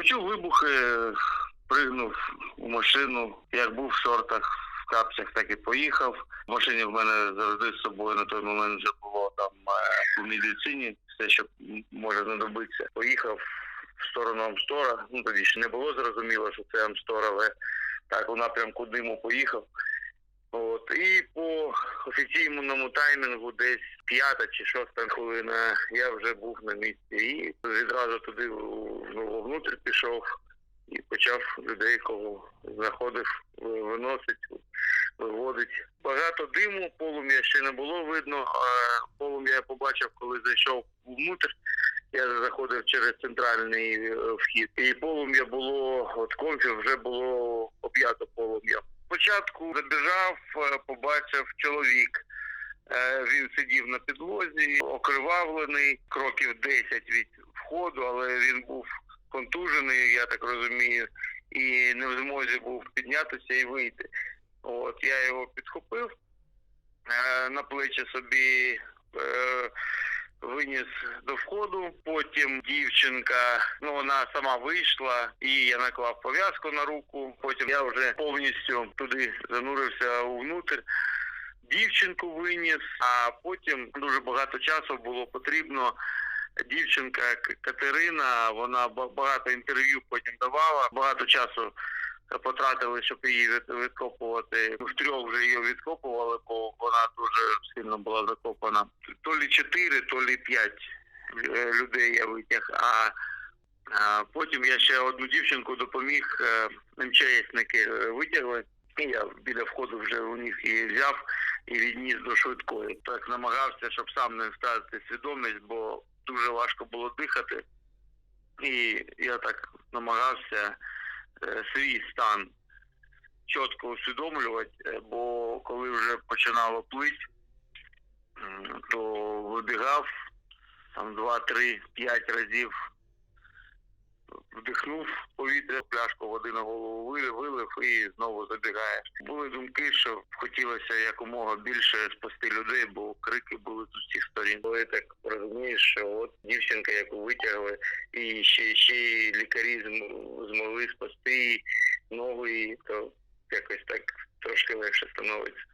Почув вибухи, пригнув у машину. Як був в шортах, в капцях, так і поїхав. В машині в мене завжди з собою на той момент вже було там е, у медицині, все, що може знадобитися. Поїхав в сторону Амстора. Ну тоді ще не було зрозуміло, що це Амстор, але так у напрямку диму поїхав. От і по офіційному таймінгу, десь п'ята чи шоста хвилина, я вже був на місці і відразу туди в- ну, вовнутрь пішов і почав людей, кого знаходив, виносить, виводить. Багато диму, полум'я ще не було видно. Полум'я я побачив, коли зайшов внутрь. Я заходив через центральний е, вхід, і полум'я було от комфі вже було об'ято полум'я. Спочатку забіжав, е, побачив чоловік. Е, Він сидів на підлозі, окривавлений, кроків 10 від входу, але він був контужений, я так розумію, і не в змозі був піднятися і вийти. От я його підхопив е, на плечі собі. Е, Виніс до входу, потім дівчинка, ну вона сама вийшла, і я наклав пов'язку на руку. Потім я вже повністю туди занурився увнутрь. Дівчинку виніс, а потім дуже багато часу було потрібно. Дівчинка Катерина, вона ба- багато інтерв'ю потім давала, багато часу потратили, щоб її від- відкопувати. Втрьох вже її відкопували, бо вона дуже сильно була закопана. То лі чотири, то лі п'ять е, людей я витяг. А, потім я ще одну дівчинку допоміг, е, МЧСники е, витягли. Я біля входу вже у них її взяв і відніс до швидкої. Так намагався, щоб сам не втратити свідомість, бо дуже важко було дихати. І я так намагався е, свій стан чітко усвідомлювати, е, бо коли вже починало плити, то вибігав там два, три, п'ять разів вдихнув повітря, пляшку води на голову вилив, і знову забігаєш. Були думки, що хотілося якомога більше спасти людей, бо крики були з усіх сторін. Коли так розумієш, що от дівчинка, яку витягли, і ще, ще й лікарі зм- змогли спасти і то якось так трошки легше становиться.